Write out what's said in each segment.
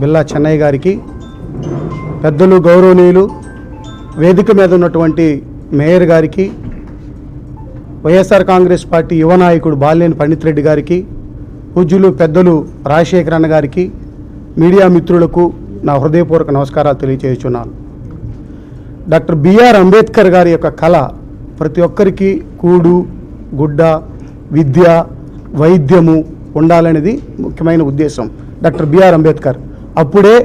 బిల్లా చెన్నయ్య గారికి పెద్దలు గౌరవనీయులు వేదిక మీద ఉన్నటువంటి మేయర్ గారికి వైఎస్ఆర్ కాంగ్రెస్ పార్టీ యువ నాయకుడు బాలినేని పండిత్ రెడ్డి గారికి పూజ్యులు పెద్దలు రాజశేఖర్ అన్న గారికి మీడియా మిత్రులకు నా హృదయపూర్వక నమస్కారాలు తెలియజేస్తున్నాను డాక్టర్ బిఆర్ అంబేద్కర్ గారి యొక్క కళ ప్రతి ఒక్కరికి కూడు గుడ్డ విద్య వైద్యము ఉండాలనేది ముఖ్యమైన ఉద్దేశం. Doctor BR Ambedkar. అప్పుడే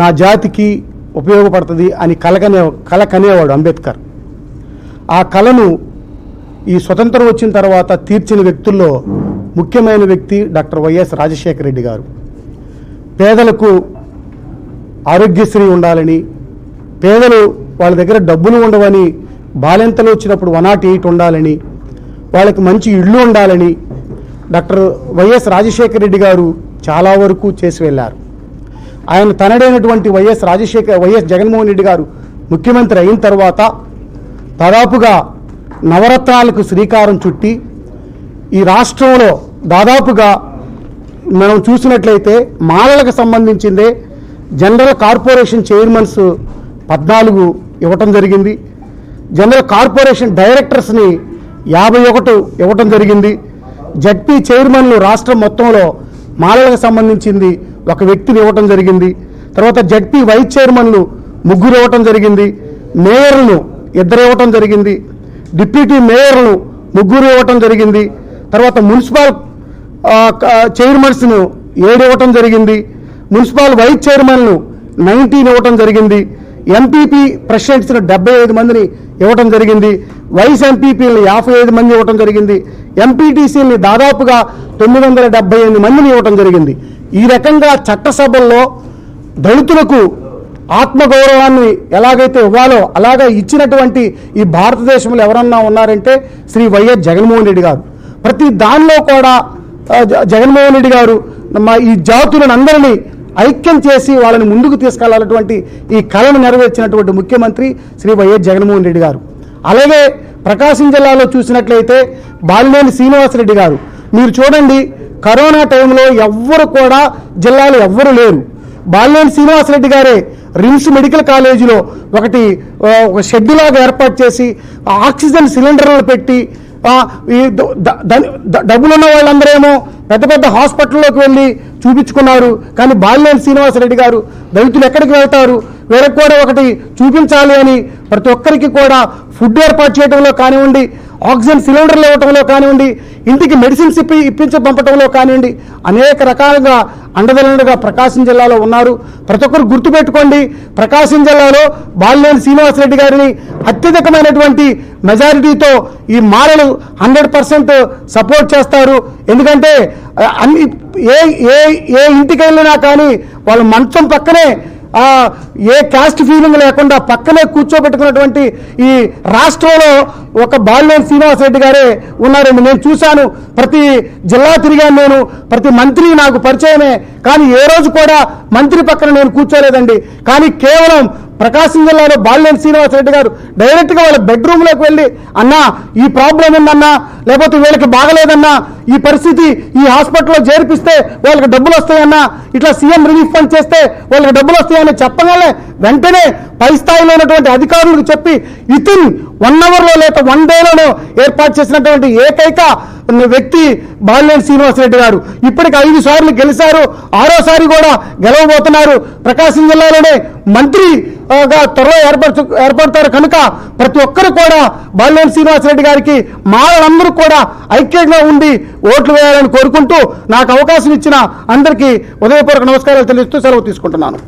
నా జాతికి ఉపయోగపడుతుంది అని కలకనే కల కనేవాడు అంబేద్కర్. ఆ కళను ఈ స్వతంత్రం వచ్చిన తర్వాత తీర్చిన వ్యక్తుల్లో ముఖ్యమైన వ్యక్తి డాక్టర్ వైఎస్ రాజశేఖర రెడ్డి గారు. పేదలకు ఆరోగ్యశ్రీ ఉండాలని పేదలు వాళ్ళ దగ్గర డబ్బులు ఉండవని బాలెంతలు వచ్చినప్పుడు వన్ నాట్ ఎయిట్ ఉండాలని వాళ్ళకి మంచి ఇళ్ళు ఉండాలని డాక్టర్ వైఎస్ రాజశేఖర రెడ్డి గారు చాలా వరకు చేసి వెళ్ళారు. ఆయన తనడైనటువంటి Y S Rajasekhar Y S Jaganmohan Reddy గారు ముఖ్యమంత్రి అయిన తర్వాత దాదాపుగా నవరత్నాలకు శ్రీకారం చుట్టి ఈ రాష్ట్రంలో దాదాపుగా మనం చూసినట్లయితే మాలలకు సంబంధించిందే జనరల్ కార్పొరేషన్ చైర్మన్స్ పద్నాలుగు ఇవ్వటం జరిగింది. జనరల్ కార్పొరేషన్ డైరెక్టర్స్ని యాభై ఒకటి ఇవ్వటం జరిగింది. జడ్పీ చైర్మన్లు రాష్ట్రం మొత్తంలో మాలలకు సంబంధించింది ఒక వ్యక్తిని ఇవ్వటం జరిగింది. తర్వాత జడ్పీ వైస్ చైర్మన్లు ముగ్గురు ఇవ్వటం జరిగింది. మేయర్ను ఇద్దరు ఇవ్వటం జరిగింది. డిప్యూటీ మేయర్లు ముగ్గురు ఇవ్వటం జరిగింది. తర్వాత మున్సిపల్ చైర్మన్స్ను ఏడు ఇవ్వటం జరిగింది. మున్సిపల్ వైస్ చైర్మన్లు నైన్టీన్ ఇవ్వటం జరిగింది. ఎంపీపీ ప్రెసిడెంట్స్ను డెబ్బై ఐదు మందిని ఇవ్వటం జరిగింది. వైస్ ఎంపీపీలను యాభై ఐదు మంది ఇవ్వటం జరిగింది. ఎంపీటీసీని దాదాపుగా తొమ్మిది వందల డెబ్బై ఎనిమిది మందిని ఇవ్వటం జరిగింది. ఈ రకంగా చట్టసభల్లో దళితులకు ఆత్మగౌరవాన్ని ఎలాగైతే ఇవ్వాలో అలాగే ఇచ్చినటువంటి ఈ భారతదేశంలో ఎవరన్నా ఉన్నారంటే శ్రీ వైఎస్ జగన్మోహన్ రెడ్డి గారు. ప్రతి దానిలో కూడా జ- జగన్మోహన్ రెడ్డి గారు మా ఈ జాతులను అందరినీ ఐక్యం చేసి వాళ్ళని ముందుకు తీసుకెళ్ళాలటువంటి ఈ కళను నెరవేర్చినటువంటి ముఖ్యమంత్రి శ్రీ వైఎస్ జగన్మోహన్ రెడ్డి గారు. అలాగే ప్రకాశం జిల్లాలో చూసినట్లయితే బాలినేని శ్రీనివాసరెడ్డి గారు. మీరు చూడండి కరోనా టైంలో ఎవ్వరు కూడా జిల్లాలో ఎవ్వరు లేరు. బాలినేని శ్రీనివాసరెడ్డి గారే రిమ్స్ మెడికల్ కాలేజీలో ఒకటి ఒక షెడ్ లాగా ఏర్పాటు చేసి ఆక్సిజన్ సిలిండర్లు పెట్టి ఈ డబ్బులున్న వాళ్ళందరేమో పెద్ద పెద్ద హాస్పిటల్లోకి వెళ్ళి చూపించుకున్నారు. కానీ బాలినేని శ్రీనివాసరెడ్డి గారు దళితులు ఎక్కడికి వెళ్తారు? వీళ్ళకి కూడా ఒకటి చూపించాలి అని ప్రతి ఒక్కరికి కూడా ఫుడ్ ఏర్పాటు చేయడంలో కానివ్వండి ఆక్సిజన్ సిలిండర్లు ఇవ్వటంలో కానివ్వండి ఇంటికి మెడిసిన్స్ ఇప్పి ఇప్పించి పంపటంలో కానివ్వండి అనేక రకాలుగా అండదండగా ప్రకాశం జిల్లాలో ఉన్నారు. ప్రతి ఒక్కరు గుర్తుపెట్టుకోండి ప్రకాశం జిల్లాలో బాలినేని శ్రీనివాసరెడ్డి గారిని అత్యధికమైనటువంటి మెజారిటీతో ఈ మాలలు హండ్రెడ్ పర్సెంట్ సపోర్ట్ చేస్తారు. ఎందుకంటే అన్ని ఏ ఏ ఏ ఇంటికి వెళ్ళినా కానీ వాళ్ళ మంచం పక్కనే ఏ కాస్ట్ ఫీలింగ్ లేకుండా పక్కనే కూర్చోబెట్టుకున్నటువంటి ఈ రాష్ట్రంలో ఒక బాలినేని శ్రీనివాసరెడ్డి గారే ఉన్నారండి. నేను చూశాను. ప్రతి జిల్లా తిరిగాను నేను. ప్రతి మంత్రి నాకు పరిచయమే. కానీ ఏ రోజు కూడా మంత్రి పక్కన నేను కూర్చోలేదండి. కానీ కేవలం ప్రకాశం జిల్లాలో బాలినేని శ్రీనివాసరెడ్డి గారు డైరెక్ట్గా వాళ్ళ బెడ్రూమ్లోకి వెళ్ళి అన్నా ఈ ప్రాబ్లం ఉందన్నా లేకపోతే వీళ్ళకి బాగలేదన్నా ఈ పరిస్థితి ఈ హాస్పిటల్లో చేర్పిస్తే వాళ్ళకి డబ్బులు వస్తాయన్నా ఇట్లా సీఎం రిలీఫ్ ఫండ్ చేస్తే వాళ్ళకి డబ్బులు వస్తాయని చెప్పగానే వెంటనే పై స్థాయిలో ఉన్నటువంటి అధికారులకు చెప్పి ఇతిన్ వన్ అవర్లో లేక వన్ డేలోనో ఏర్పాటు చేసినటువంటి ఏకైక వ్యక్తి బాలినేని శ్రీనివాసరెడ్డి గారు. ఇప్పటికి ఐదు సార్లు గెలిచారు. ఆరోసారి కూడా గెలవబోతున్నారు. ప్రకాశం జిల్లాలోనే మంత్రి గా త్వరలో ఏర్పడుతు ఏర్పడతారు కనుక ప్రతి ఒక్కరు కూడా బాలినేని శ్రీనివాసరెడ్డి గారికి మాలందరూ కూడా ఐక్యంగా ఉండి ఓట్లు వేయాలని కోరుకుంటూ నాకు అవకాశం ఇచ్చిన అందరికీ ఉదయపూర్వక నమస్కారాలు తెలుస్తూ సెలవు తీసుకుంటున్నాను.